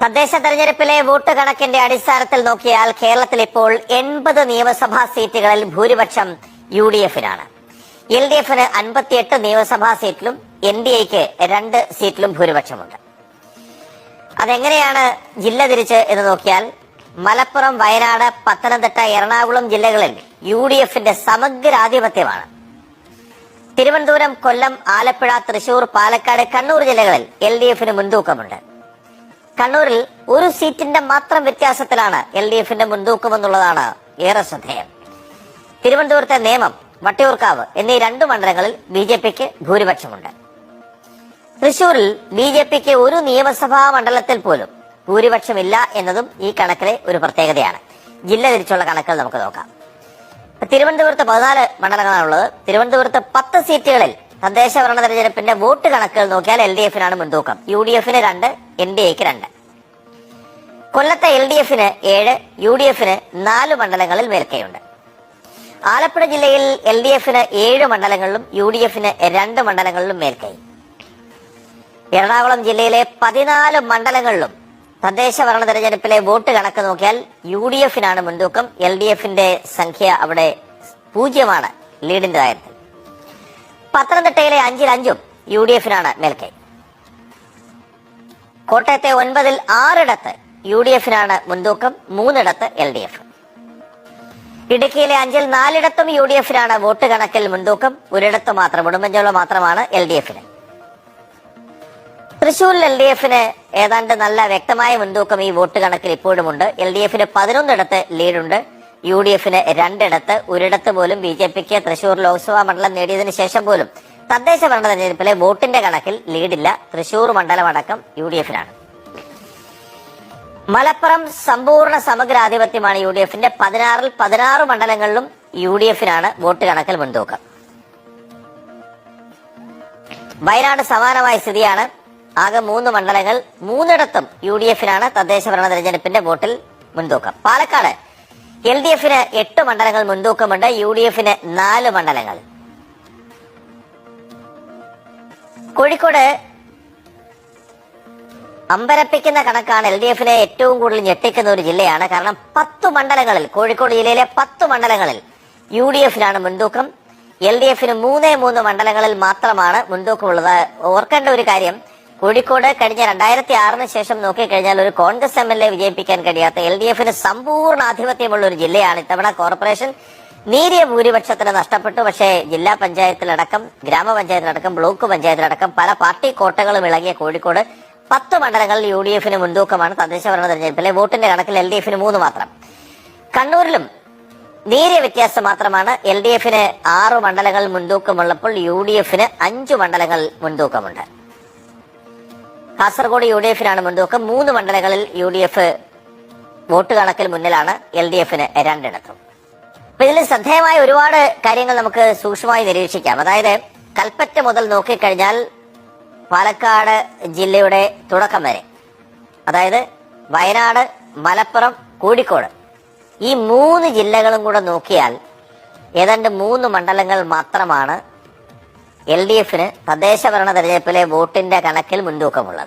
തദ്ദേശ തെരഞ്ഞെടുപ്പിലെ വോട്ട് കണക്കിന്റെ അടിസ്ഥാനത്തിൽ നോക്കിയാൽ കേരളത്തിൽ ഇപ്പോൾ എൺപത് നിയമസഭാ സീറ്റുകളിൽ ഭൂരിപക്ഷം യു ഡി എഫിനാണ് എൽ ഡി എഫിന് അൻപത്തിയെട്ട് നിയമസഭാ സീറ്റിലും എൻ ഡി എക്ക് രണ്ട് സീറ്റിലും ഭൂരിപക്ഷമുണ്ട്. അതെങ്ങനെയാണ് ജില്ല തിരിച്ച് എന്ന് നോക്കിയാൽ മലപ്പുറം വയനാട് പത്തനംതിട്ട എറണാകുളം ജില്ലകളിൽ യു ഡി എഫിന്റെ സമഗ്രാധിപത്യമാണ്. തിരുവനന്തപുരം കൊല്ലം ആലപ്പുഴ തൃശൂർ പാലക്കാട് കണ്ണൂർ ജില്ലകളിൽ എൽ ഡി എഫിന് മുൻതൂക്കമുണ്ട്. കണ്ണൂരിൽ ഒരു സീറ്റിന്റെ മാത്രം വ്യത്യാസത്തിലാണ് എൽ ഡി എഫിന്റെ മുൻതൂക്കം എന്നുള്ളതാണ് ഏറെ ശ്രദ്ധേയം. തിരുവനന്തപുരത്തെ നേമം വട്ടിയൂർക്കാവ് എന്നീ രണ്ട് മണ്ഡലങ്ങളിൽ ബി ജെ പിക്ക് ഭൂരിപക്ഷമുണ്ട്. തൃശൂരിൽ ബി ജെ പിക്ക് ഒരു നിയമസഭാ മണ്ഡലത്തിൽ പോലും ഭൂരിപക്ഷമില്ല എന്നതും ഈ കണക്കിലെ ഒരു പ്രത്യേകതയാണ്. ജില്ല തിരിച്ചുള്ള കണക്കുകൾ നമുക്ക് നോക്കാം. തിരുവനന്തപുരത്ത് പതിനാല് മണ്ഡലങ്ങളാണുള്ളത്. തിരുവനന്തപുരത്ത് പത്ത് സീറ്റുകളിൽ തദ്ദേശ ഭരണ തെരഞ്ഞെടുപ്പിന്റെ വോട്ട് കണക്കുകൾ നോക്കിയാൽ എൽ ഡി എഫിനാണ് മുൻതൂക്കം. യു ഡി എഫിന് രണ്ട് എൻ ഡി എക്ക് രണ്ട്. കൊല്ലത്തെ എൽ ഡി എഫിന് ഏഴ് യു ഡി എഫിന് നാല് മണ്ഡലങ്ങളിൽ മേൽക്കൈയുണ്ട്. ആലപ്പുഴ ജില്ലയിൽ എൽ ഡി എഫിന് ഏഴ് മണ്ഡലങ്ങളിലും യു ഡി എഫിന് രണ്ട് മണ്ഡലങ്ങളിലും മേൽക്കൈ. എറണാകുളം ജില്ലയിലെ പതിനാല് മണ്ഡലങ്ങളിലും തദ്ദേശ ഭരണ തെരഞ്ഞെടുപ്പിലെ വോട്ട് കണക്ക് നോക്കിയാൽ യു ഡി എഫിനാണ് മുൻതൂക്കം. എൽ ഡി എഫിന്റെ സംഖ്യ അവിടെ പൂജ്യമാണ് ലീഡിന്റെ കാര്യത്തിൽ പത്തനംതിട്ടയിലെ അഞ്ചിൽ അഞ്ചും യു ഡി എഫിനാണ് മേൽക്കൈ. കോട്ടയത്തെ ഒൻപതിൽ ആറിടത്ത് യു ഡി എഫിനാണ് മുൻതൂക്കം മൂന്നിടത്ത് എൽ ഡി എഫ്. ഇടുക്കിയിലെ അഞ്ചിൽ നാലിടത്തും യു ഡി എഫിനാണ് വോട്ട് കണക്കിൽ മുൻതൂക്കം ഒരിടത്ത് മാത്രം ഉടുമ്പൻചോള മാത്രമാണ് എൽ ഡി എഫിന്. തൃശൂരിൽ എൽ ഡി എഫിന് ഏതാണ്ട് നല്ല വ്യക്തമായ മുൻതൂക്കം ഈ വോട്ട് കണക്കിൽ ഇപ്പോഴുമുണ്ട്. എൽ ഡി എഫിന് പതിനൊന്നിടത്ത് ലീഡുണ്ട്. യു ഡി എഫിന് രണ്ടിടത്ത് ഒരിടത്ത് പോലും ബി ജെ പിക്ക് തൃശൂർ ലോക്സഭാ മണ്ഡലം നേടിയതിനു ശേഷം പോലും തദ്ദേശ ഭരണ തെരഞ്ഞെടുപ്പിലെ വോട്ടിന്റെ കണക്കിൽ ലീഡില്ല. തൃശൂർ മണ്ഡലമടക്കം യു ഡി എഫിനാണ്. മലപ്പുറം സമ്പൂർണ സമഗ്രാധിപത്യമാണ് യു ഡി എഫിന്റെ പതിനാറിൽ പതിനാറ് മണ്ഡലങ്ങളിലും യു ഡി എഫിനാണ് വോട്ട് കണക്കിൽ മുൻതൂക്കം. വയനാട് സമാനമായ സ്ഥിതിയാണ്. ആകെ മൂന്ന് മണ്ഡലങ്ങൾ മൂന്നിടത്തും യു ഡി എഫിനാണ് തദ്ദേശ ഭരണ തെരഞ്ഞെടുപ്പിന്റെ വോട്ടിൽ മുൻതൂക്കം. പാലക്കാട് എൽ ഡി എഫിന് എട്ട് മണ്ഡലങ്ങൾ മുൻതൂക്കമുണ്ട്. യു ഡി എഫിന് നാല് മണ്ഡലങ്ങൾ. കോഴിക്കോട് അമ്പരപ്പിക്കുന്ന കണക്കാണ് എൽ ഡി എഫിനെ ഏറ്റവും കൂടുതൽ ഞെട്ടിക്കുന്ന ഒരു ജില്ലയാണ്. കാരണം പത്ത് മണ്ഡലങ്ങളിൽ കോഴിക്കോട് ജില്ലയിലെ പത്ത് മണ്ഡലങ്ങളിൽ യു ഡി എഫിനാണ് മുൻതൂക്കം. എൽ ഡി എഫിന് മൂന്നേ മൂന്ന് മണ്ഡലങ്ങളിൽ മാത്രമാണ് മുൻതൂക്കമുള്ളത്. ഓർക്കേണ്ട ഒരു കാര്യം കോഴിക്കോട് കഴിഞ്ഞ രണ്ടായിരത്തി ആറിന് ശേഷം നോക്കിക്കഴിഞ്ഞാൽ ഒരു കോൺഗ്രസ് എം എൽ എ വിജയിപ്പിക്കാൻ കഴിയാത്ത എൽ ഡി എഫിന് സമ്പൂർണ ആധിപത്യമുള്ള ഒരു ജില്ലയാണ് ഇത്തവണ കോർപ്പറേഷൻ. നേരിയ ഭൂരിപക്ഷത്തിന് നഷ്ടപ്പെട്ടു. പക്ഷേ ജില്ലാ പഞ്ചായത്തിലടക്കം ഗ്രാമപഞ്ചായത്തിലടക്കം ബ്ലോക്ക് പഞ്ചായത്തിലടക്കം പല പാർട്ടി കോട്ടകളും ഇളകിയ കോഴിക്കോട് പത്ത് മണ്ഡലങ്ങളിൽ യു ഡി എഫിന് മുൻതൂക്കമാണ് തദ്ദേശ ഭരണ തെരഞ്ഞെടുപ്പിലെ വോട്ടിന്റെ കണക്കിൽ എൽ ഡി എഫിന് മൂന്ന് മാത്രം. കണ്ണൂരിലും നേരിയ വ്യത്യാസം മാത്രമാണ് എൽ ഡി എഫിന് ആറ് മണ്ഡലങ്ങൾ മുൻതൂക്കമുള്ളപ്പോൾ യു ഡി എഫിന് അഞ്ചു മണ്ഡലങ്ങൾ മുൻതൂക്കമുണ്ട്. കാസർഗോഡ് യു ഡി എഫിനാണ് മുൻതൂക്കം. മൂന്ന് മണ്ഡലങ്ങളിൽ യു ഡി എഫ് വോട്ട് കണക്കിൽ മുന്നിലാണ് എൽ ഡി എഫിന് രണ്ടിടത്തും അപ്പൊ ഇതിൽ ശ്രദ്ധേയമായ ഒരുപാട് കാര്യങ്ങൾ നമുക്ക് സൂക്ഷ്മമായി നിരീക്ഷിക്കാം. അതായത് കൽപ്പറ്റ മുതൽ നോക്കിക്കഴിഞ്ഞാൽ പാലക്കാട് ജില്ലയുടെ തുടക്കം വരെ. അതായത് വയനാട് മലപ്പുറം കോഴിക്കോട്. ഈ മൂന്ന് ജില്ലകളും കൂടെ നോക്കിയാൽ ഏതാണ്ട് മൂന്ന് മണ്ഡലങ്ങൾ മാത്രമാണ് എൽ ഡി എഫിന് തദ്ദേശ ഭരണ തെരഞ്ഞെടുപ്പിലെ വോട്ടിന്റെ കണക്കിൽ മുൻതൂക്കമുള്ളത്.